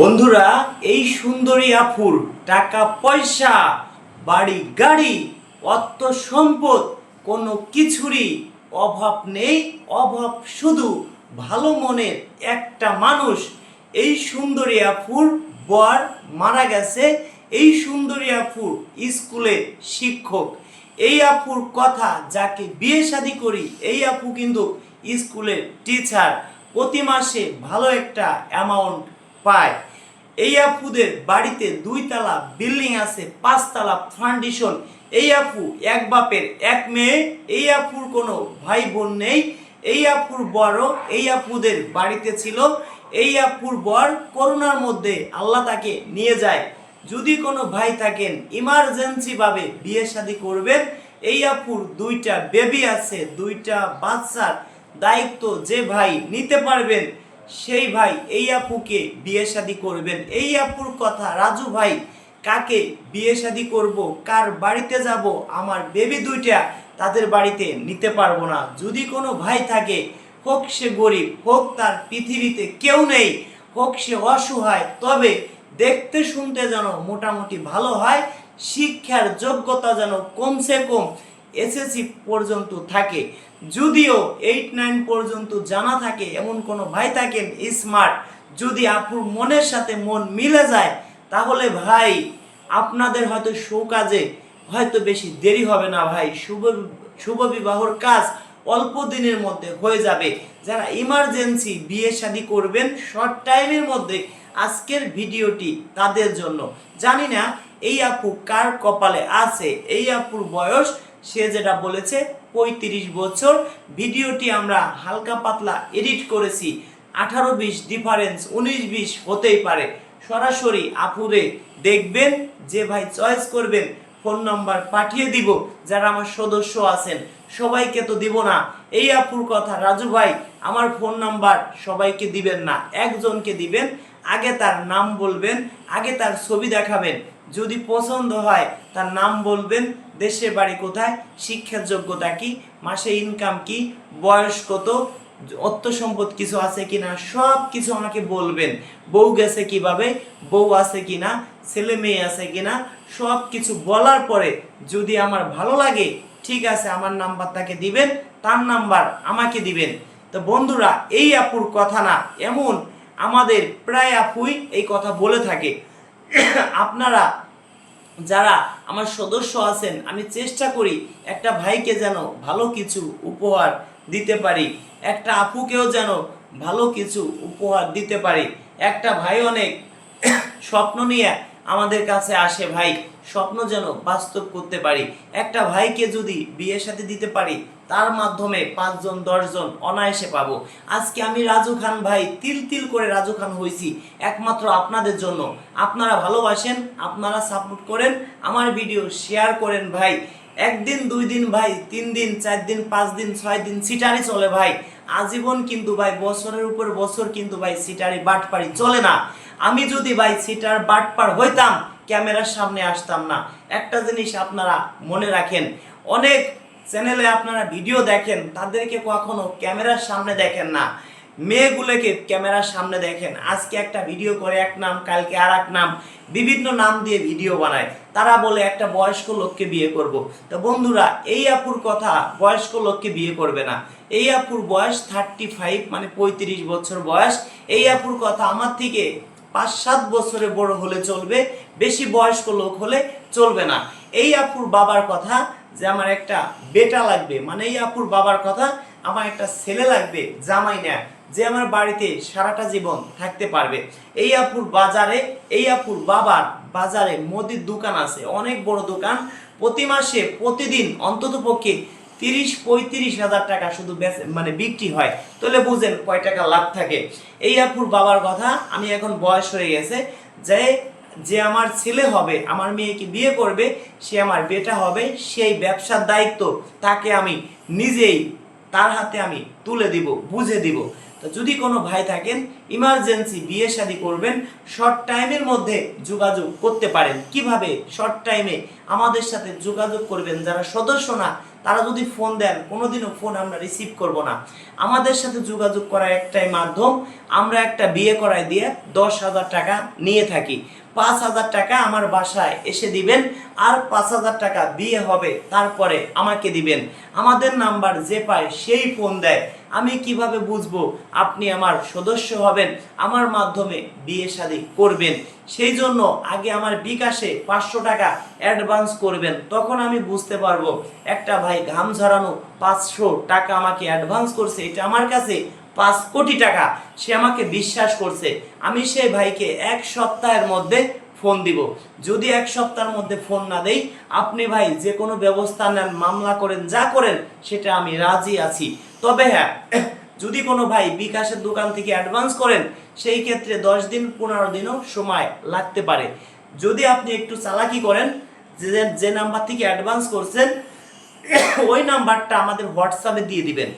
বন্ধুরা, এই সুন্দরী আফুর টাকা, পয়সা, বাড়ি, গাড়ি, অর্থ সম্পদ, কোনো কিছুরই অভাব নেই। অভাব শুধু ভালো মনের একটা মানুষ। এই সুন্দরী আফুর বর মারা গেছে। এই সুন্দরী আফুর স্কুলে শিক্ষক। এই আপুর কথা যাকে বিয়ে শাদি করি, এই আপু কিন্তু স্কুলের টিচার প্রতি মাসে ভালো একটা অ্যামাউন্ট পায়। এই আপুদের বাড়িতে দুই তালা বিল্ডিং আছে, পাঁচতলা ফাউন্ডেশন। এই আপু এক বাপের এক মেয়ে, এই আপুর কোনো ভাই বোন নেই। এই আপুর বড় এই আপুদের বাড়িতে ছিল। এই আপুর বর করোনার মধ্যে আল্লাহ তাকে নিয়ে যায়। যদি কোনো ভাই থাকেন ইমার্জেন্সিভাবে বিয়ে শাদী করবেন। এই আপুর দুইটা বেবি আছে, দুইটা বাচ্চার দায়িত্ব যে ভাই নিতে পারবেন। সেই ভাই, এই আপুকে বিয়ে শাদী করবেন। এই আপুর কথা, রাজু ভাই, কাকে বিয়ে শাদী করব, কার বাড়িতে যাব, আমার বেবি দুইটা তাদের বাড়িতে নিতে পারব না। যদি কোনো ভাই থাকে, হোক সে গরিব, হোক তার পৃথিবীতে কেউ নেই, হোক সে অসহায়, তবে দেখতে শুনতে যেন মোটামুটি ভালো হয়, শিক্ষার যোগ্যতা যেন কমসে কম এসএসসি পর্যন্ত থাকে। যদিও এইট নাইন পর্যন্ত জানা থাকে, এমন কোনো ভাই থাকেন স্মার্ট যদি আপুর মনের সাথে মন মিলে যায়, তাহলে ভাই, আপনাদের হয়তো কাজে হয়তো বেশি দেরি হবে না ভাই। শুভ শুভ বিবাহর কাজ অল্প দিনের মধ্যে হয়ে যাবে। যারা ইমার্জেন্সি বিয়ে শাদী করবেন শর্ট টাইমের মধ্যে আজকের ভিডিওটি তাদের জন্য। জানি না এই আপু কার কপালে আছে? এই আপুর বয়স, সে যেটা বলেছে, পঁয়ত্রিশ বছর। ভিডিওটি আমরা হালকা পাতলা এডিট করেছি। আঠারো বিশ ডিফারেন্স উনিশ বিশ হতেই পারে। সরাসরি আপুরে দেখবেন, যে ভাই চয়েস করবেন ফোন নাম্বার পাঠিয়ে দিব, যারা আমার সদস্য আছেন। সবাইকে তো দিব না। এই আপুর কথা, রাজু ভাই, আমার ফোন নাম্বার সবাইকে দিবেন না। একজনকে দিবেন, আগে তার নাম বলবেন, আগে তার ছবি দেখাবেন। যদি পছন্দ হয়, তার নাম বলবেন, দেশের বাড়ি কোথায়, শিক্ষার যোগ্যতা কি, মাসে ইনকাম কি, বয়স কত, অর্থ সম্পদ কিছু আছে কিনা, সব কিছু আমাকে বলবেন। বউ গেছে কীভাবে, বউ আছে কিনা, ছেলে মেয়ে আছে কিনা, সব কিছু বলার পরে যদি আমার ভালো লাগে, ঠিক আছে, আমার নাম্বার তাকে দিবেন, তার নাম্বার আমাকে দিবেন। তো বন্ধুরা, এই আপুর কথা না, এমন আমাদের প্রায় আপুই এই কথা বলে থাকে। আপনারা যারা আমার সদস্য আছেন, আমি চেষ্টা করি একটা ভাইকে যেন ভালো কিছু উপহার দিতে পারি, একটা আপুকেও যেন ভালো কিছু উপহার দিতে পারি। একটা ভাই অনেক স্বপ্ন নিয়ে আমাদের কাছে আসে ভাই, স্বপ্ন যেন বাস্তব করতে পারি। একটা ভাইকে যদি বিয়ের সাথে দিতে পারি তার মাধ্যমে পাঁচজন, দশজন অনায়াসে পাবো। আজকে আমি রাজু খান ভাই, তিল তিল করে রাজু খান হয়েছি, একমাত্র আপনাদের জন্য। আপনারা ভালোবাসেন, আপনারা সাপোর্ট করেন, আমার ভিডিও শেয়ার করেন ভাই। একদিন, দুই দিন ভাই, তিন দিন, চার দিন, পাঁচ দিন, ছয় দিন সিটারি চলে ভাই। আজীবন কিন্তু ভাই, বছরের উপর বছর কিন্তু ভাই সিটারি বাটপাড়ি চলে না। আমি যদি ভাই সিটার বাটপার হইতাম, ক্যামেরার সামনে আসতাম না। একটা জিনিস আপনারা মনে রাখেন, অনেক চ্যানেলে আপনারা ভিডিও দেখেন, তাদেরকে কখনো ক্যামেরার সামনে দেখেন না। মেয়েগুলোকে ক্যামেরার সামনে দেখেন। আজকে একটা ভিডিও করে এক নাম, কালকে আর এক নাম, বিভিন্ন নাম দিয়ে ভিডিও বানায়। তারা বলে একটা বয়স্ক লোককে বিয়ে করব। তো বন্ধুরা, এই আপুর কথা বয়স্ক লোককে বিয়ে করবে না। এই আপুর বয়স থার্টি ফাইভ মানে পঁয়ত্রিশ বছর বয়স। এই আপুর কথা আমার থেকে পাঁচ সাত বছরে বড় হলে চলবে, বেশি বয়স্ক লোক হলে চলবে না। এই আপুর বাবার কথা যে আমার একটা বেটা লাগবে মানে এই আপুর বাবার কথা, আমার একটা ছেলে লাগবে, জামাই না, যে আমার বাড়িতে সারাটা জীবন থাকতে পারবে। এই আপুর বাজারে, এই আপুর বাবার বাজারে মুদির দোকান আছে, অনেক বড় দোকান। প্রতি মাসে, প্রতিদিন অন্তত পক্ষে তিরিশ পঁয়ত্রিশ হাজার টাকা শুধু মানে বিক্রি হয়। তাহলে বুঝেন কয় টাকা লাভ থাকে। এই আপুর বাবার কথা, আমি এখন বয়স হয়ে গেছে যে যে আমার ছেলে হবে, আমার মেয়েকে বিয়ে করবে, সে আমার বেটা হবে, সেই ব্যবসার দায়িত্ব তাকে আমি নিজেই তার হাতে আমি তুলে দিব, বুঝে দিব। তো যদি কোনো ভাই থাকেন ইমার্জেন্সি বিয়ে শাদী করবেন শর্ট টাইমের মধ্যে যোগাযোগ করতে পারেন। কীভাবে? শর্ট টাইমে আমাদের সাথে যোগাযোগ করবেন, যারা সদস্য না, তারা যদি ফোন দেন, কোনোদিনও ফোন আমরা রিসিভ করব না। আমাদের সাথে যোগাযোগ করার একটাই মাধ্যম, আমরা একটা বিয়ে করায় দিয়ে দশ হাজার টাকা নিয়ে থাকি। পাঁচ হাজার টাকা আমার বাসায় এসে দিবেন আর পাঁচ হাজার টাকা বিয়ে হবে তারপরে আমাকে দিবেন। আমাদের নাম্বার যে পায় সেই ফোন দেয়। আমি কীভাবে বুঝব আপনি আমার সদস্য হবেন, আমার মাধ্যমে বিয়ে শাদী করবেন। সেই জন্য আগে আমার বিকাশে পাঁচশো টাকা অ্যাডভান্স করবেন, তখন আমি বুঝতে পারব একটা ভাই ঘাম ঝরানো পাঁচশো টাকা আমাকে অ্যাডভান্স করছে, এটা আমার কাছে পাঁচ কোটি টাকা, সে আমাকে বিশ্বাস করছে। আমি সেই ভাইকে এক সপ্তাহের মধ্যে ফোন দিব। যদি এক সপ্তাহের মধ্যে ফোন না দেই, আপনি ভাই যে কোনো ব্যবস্থা নেন, মামলা করেন, যা করেন, সেটা আমি রাজি আছি। তবে হ্যাঁ যদি কোনো ভাই বিকাশের দোকান থেকে অ্যাডভান্স করেন, সেই ক্ষেত্রে দশ দিন, পনেরো দিনও সময় লাগতে পারে। যদি আপনি একটু চালাকি করেন, যে যে নাম্বার থেকে অ্যাডভান্স করছেন ওই নাম্বারটা আমাদের হোয়াটসঅ্যাপে দিয়ে দিবেন।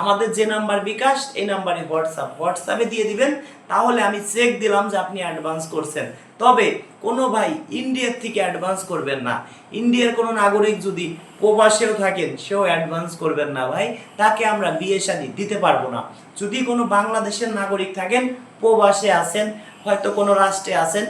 আমাদের যে নাম্বার বিকাশ, এই নাম্বারে হোয়াটসঅ্যাপ হোয়াটসঅ্যাপে দিয়ে দিবেন, তাহলে আমি চেক দিলাম যে আপনি অ্যাডভান্স করছেন। তবে কোনো ভাই ইন্ডিয়ার থেকে অ্যাডভান্স করবেন না। ইন্ডিয়ার কোনো নাগরিক যদি প্রবাসেও থাকেন, সেও অ্যাডভান্স করবেন না ভাই। তাকে আমরা বিয়ে শাদী দিতে পারব না। যদি কোনো বাংলাদেশের নাগরিক থাকেন, প্রবাসে আছেন, হয়তো কোনো রাষ্ট্রে আছেন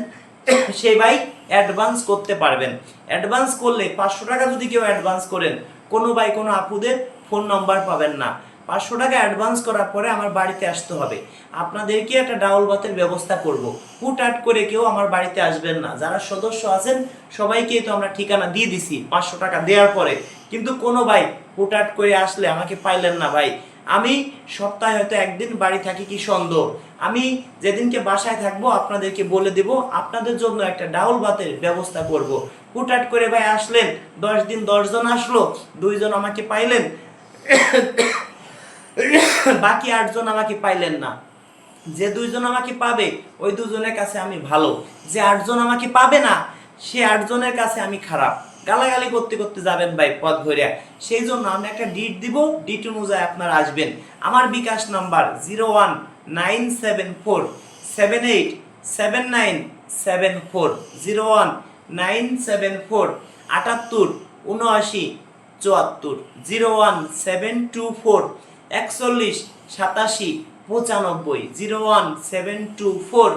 সেই ভাই অ্যাডভান্স করতে পারবেন। অ্যাডভান্স করলে পাঁচশো টাকা যদি কেউ অ্যাডভান্স করেন, কোনো ভাই কোনো আপুদের ফোন নাম্বার পাবেন না। পাঁচশো টাকা অ্যাডভান্স করার পরে আমার বাড়িতে আসতে হবে। আপনাদেরকে একটা ডাউল ভাতের ব্যবস্থা করব। হুটহাট করে কেউ আমার বাড়িতে আসবেন না। যারা সদস্য আছেন, সবাইকেই তো আমরা ঠিকানা দিয়ে দিছি পাঁচশো টাকা দেওয়ার পরে। কিন্তু কোনো ভাই হুটহাট করে আসলে আমাকে পাইলেন না ভাই। আমি সপ্তাহে হয়তো একদিন বাড়ি থাকি কি সন্দেহ? আমি যেদিনকে বাসায় থাকব আপনাদেরকে বলে দেব, আপনাদের জন্য একটা ডাউল ভাতের ব্যবস্থা করব। হুটহাট করে ভাই আসলেন, দশ দিন দশজন আসলো, দুইজন আমাকে পাইলেন। বাকি আটজন আমাকে পাইলেন না। যে দুইজন আমাকে পাবে, ওই দুজনের কাছে আমি ভালো। যে আটজন আমাকে পাবে না, সে আটজনের কাছে আমি খারাপ। গালাগালি করতে করতে যাবেন ভাই, পথ ভরিয়া সেই জন্য আমি একটা ডিট দিব ডিট অনুযায়ী আপনারা আসবেন। আমার bKash number zero one nine seven four, seven eight, seven nine, seven four, zero one nine seven four, আটাত্তর উনআশি চুয়াত্তর, zero one seven two four একচল্লিশ, সাতাশি, পঁচানব্বই, zero one, seven two four,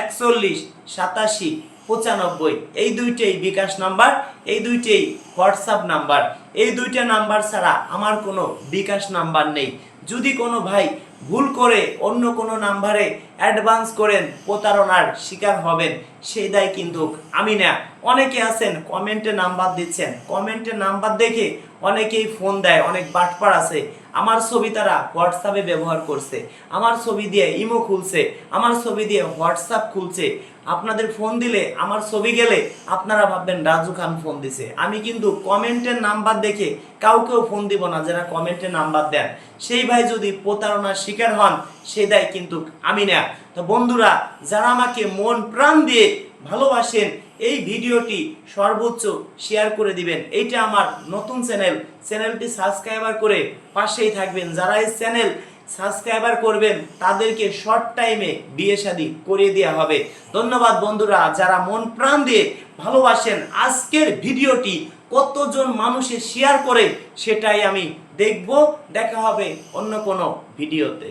একচল্লিশ, সাতাশি, পঁচানব্বই। এই দুইটাই বিকাশ নাম্বার, এই দুইটাই হোয়াটসঅ্যাপ নাম্বার। এই দুইটা নাম্বার ছাড়া আমার কোনো বিকাশ নাম্বার নেই। যদি কোনো ভাই ভুল করে অন্য কোনো নাম্বারে অ্যাডভান্স করেন, প্রতারণার শিকার হবেন, সেই দায় কিন্তু আমি না। অনেকে আছেন, কমেন্টে নাম্বার দিচ্ছেন। কমেন্টে নাম্বার দেখে অনেকেই ফোন দেয়, অনেক বাটপার আছে। আমার ছবি তারা হোয়াটসঅ্যাপে ব্যবহার করছে। আমার ছবি দিয়ে ইমো খুলছে, আমার ছবি দিয়ে হোয়াটসঅ্যাপ খুলছে। আপনাদের ফোন দিলে, আমার ছবি গেলে আপনারা ভাববেন, রাজু খান ফোন দিছে। আমি কিন্তু কমেন্টের নাম্বার দেখে কাউকেও ফোন দিব না, যারা কমেন্টের নাম্বার দেন। সেই ভাই যদি প্রতারণার শিকার হন সে দায় কিন্তু আমি না তো বন্ধুরা, যারা আমাকে মন প্রাণ দিয়ে ভালোবাসেন এই ভিডিওটি সর্বোচ্চ শেয়ার করে দিবেন। এইটা আমার নতুন চ্যানেল চ্যানেলটি সাবস্ক্রাইবার করে পাশেই থাকবেন। যারা এই চ্যানেল সাবস্ক্রাইবার করবেন, তাদেরকে শর্ট টাইমে বিয়ে শাদী করিয়ে দেওয়া হবে। ধন্যবাদ বন্ধুরা, যারা মন প্রাণ দিয়ে ভালোবাসেন, আজকের ভিডিওটি কতজন মানুষে শেয়ার করে, সেটাই আমি দেখব। দেখা হবে অন্য কোনো ভিডিওতে।